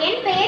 என் பெயர்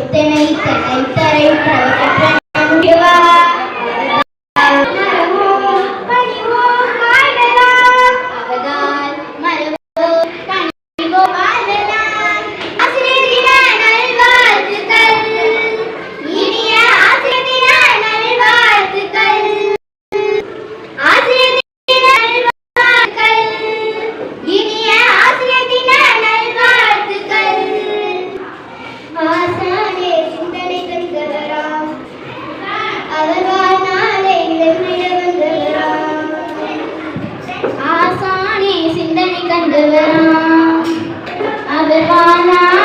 இத்தனை தரை பிரவகற்றா Awesome. Adivana, Adivana.